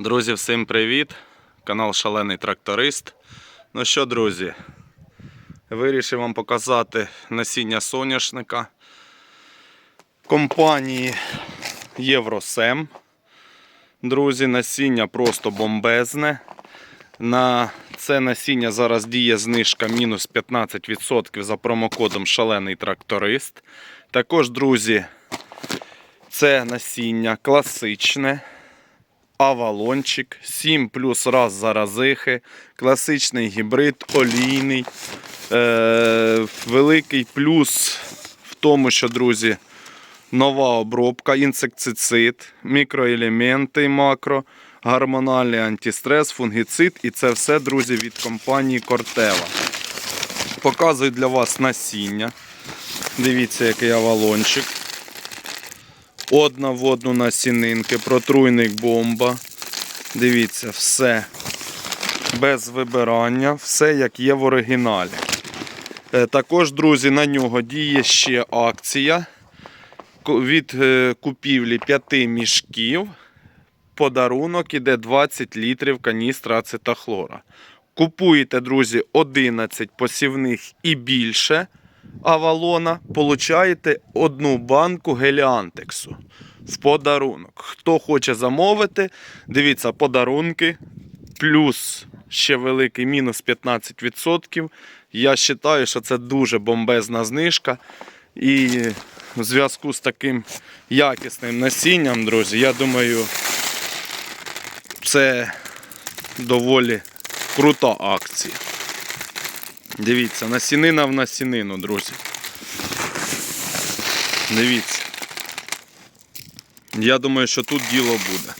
Друзі, всім привіт! Канал Шалений Тракторист. Ну що, друзі, вирішив вам показати насіння соняшника компанії Євросем. Друзі, насіння просто бомбезне. На це насіння зараз діє знижка мінус 15% за промокодом Шалений Тракторист. Також, друзі, це насіння класичне. Авалончик, 7 плюс раз заразихи, класичний гібрид, олійний. Е, великий плюс в тому, що, друзі, нова обробка, інсектицид, мікроелементи макро, гормональний антистрес, фунгіцид. І це все, друзі, від компанії Кортева. Показую для вас насіння. Дивіться, який авалончик. Одна в одну насінинки, протруйник бомба. Дивіться, все без вибирання, все як є в оригіналі. Е, Також, друзі, на нього діє ще акція від е, купівлі 5 мішків. Подарунок іде 20 літрів каністра ацетахлора. Купуєте, друзі, 11 посівних і більше авалона, получаєте одну банку геліантексу в подарунок. Хто хоче замовити, дивіться, подарунки, плюс ще великий мінус 15%. Я вважаю, що це дуже бомбезна знижка. І в зв'язку з таким якісним насінням, друзі, я думаю, це доволі крута акція. Дивіться, насінина в насінину, друзі. Дивіться. Я думаю, що тут діло буде.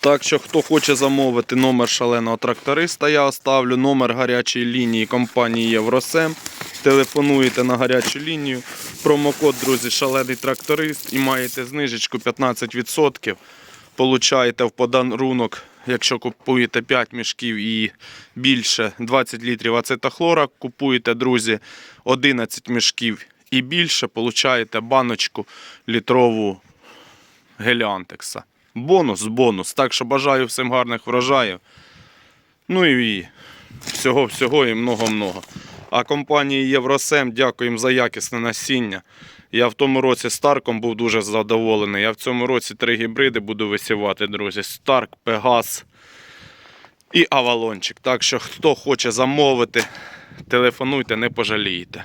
Так що, хто хоче замовити номер шаленого тракториста, я оставлю номер гарячої лінії компанії Євросем. Телефонуєте на гарячу лінію. Промокод, друзі, шалений тракторист і маєте знижечку 15%. Получаєте в подарунок, якщо купуєте 5 мішків і більше 20 літрів ацетахлора, купуєте, друзі, 11 мішків і більше, получаєте баночку літрову геліантекса. Бонус, бонус. Так що бажаю всім гарних врожаїв. Ну і всього-всього і много-много. А компанії Євросем дякуємо за якісне насіння. Я в тому році Старком був дуже задоволений. Я в цьому році три гібриди буду висівати, друзі. Старк, Пегас і Авалончик. Так що, хто хоче замовити, телефонуйте, не пожалієте.